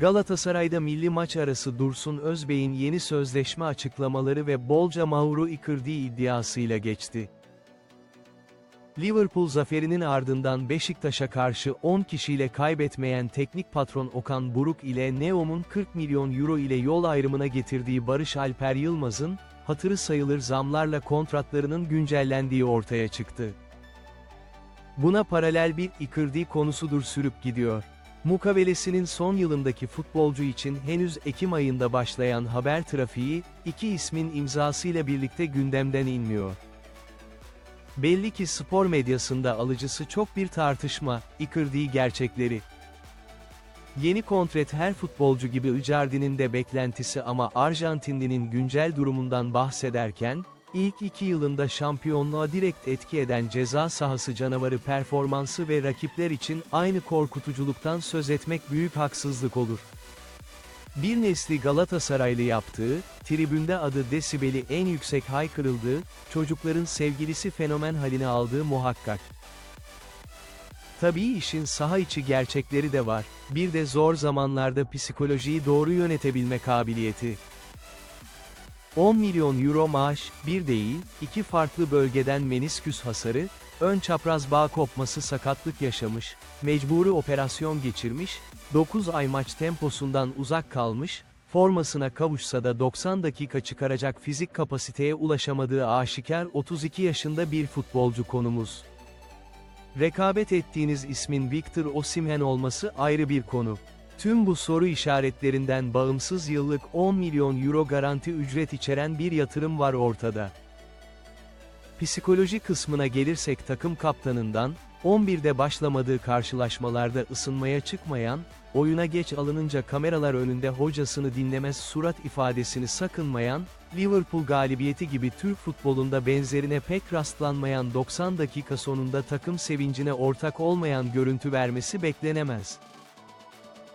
Galatasaray'da milli maç arası Dursun Özbey'in yeni sözleşme açıklamaları ve bolca Mauro Icardi iddiasıyla geçti. Liverpool zaferinin ardından Beşiktaş'a karşı 10 kişiyle kaybetmeyen teknik patron Okan Buruk ile Neom'un 40 milyon euro ile yol ayrımına getirdiği Barış Alper Yılmaz'ın, hatırı sayılır zamlarla kontratlarının güncellendiği ortaya çıktı. Buna paralel bir Icardi konusudur sürüp gidiyor. Mukavelesinin son yılındaki futbolcu için henüz Ekim ayında başlayan haber trafiği, iki ismin imzasıyla birlikte gündemden inmiyor. Belli ki spor medyasında alıcısı çok bir tartışma, Icardi gerçekleri. Yeni kontrat her futbolcu gibi Icardi'nin de beklentisi ama Arjantinli'nin güncel durumundan bahsederken, ilk iki yılında şampiyonluğa direkt etki eden ceza sahası canavarı performansı ve rakipler için aynı korkutuculuktan söz etmek büyük haksızlık olur. Bir nesli Galatasaraylı yaptığı, tribünde adı desibeli en yüksek haykırıldığı, çocukların sevgilisi fenomen haline aldığı muhakkak. Tabii işin saha içi gerçekleri de var, bir de zor zamanlarda psikolojiyi doğru yönetebilme kabiliyeti. 10 milyon euro maaş, bir değil, iki farklı bölgeden menisküs hasarı, ön çapraz bağ kopması sakatlık yaşamış, mecburi operasyon geçirmiş, 9 ay maç temposundan uzak kalmış, formasına kavuşsa da 90 dakika çıkaracak fizik kapasiteye ulaşamadığı aşikar 32 yaşında bir futbolcu konumuz. Rekabet ettiğiniz ismin Victor Osimhen olması ayrı bir konu. Tüm bu soru işaretlerinden bağımsız yıllık 10 milyon euro garanti ücret içeren bir yatırım var ortada. Psikoloji kısmına gelirsek takım kaptanından, 11'de başlamadığı karşılaşmalarda ısınmaya çıkmayan, oyuna geç alınınca kameralar önünde hocasını dinlemez surat ifadesini sakınmayan, Liverpool galibiyeti gibi Türk futbolunda benzerine pek rastlanmayan 90 dakika sonunda takım sevincine ortak olmayan görüntü vermesi beklenemez.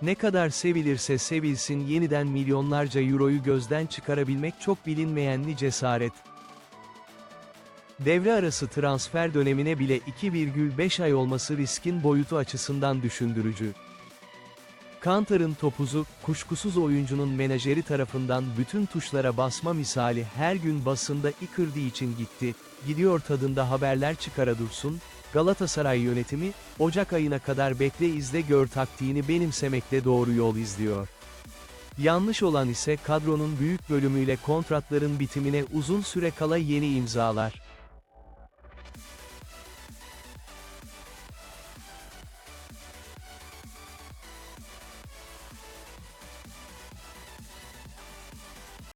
Ne kadar sevilirse sevilsin yeniden milyonlarca euroyu gözden çıkarabilmek çok bilinmeyenli cesaret. Devre arası transfer dönemine bile 2,5 ay olması riskin boyutu açısından düşündürücü. Kantar'ın topuzu, kuşkusuz oyuncunun menajeri tarafından bütün tuşlara basma misali her gün basında Icardi için gitti, gidiyor tadında haberler çıkara dursun, Galatasaray yönetimi, Ocak ayına kadar bekle izle gör taktiğini benimsemekle doğru yol izliyor. Yanlış olan ise kadronun büyük bölümüyle kontratların bitimine uzun süre kala yeni imzalar.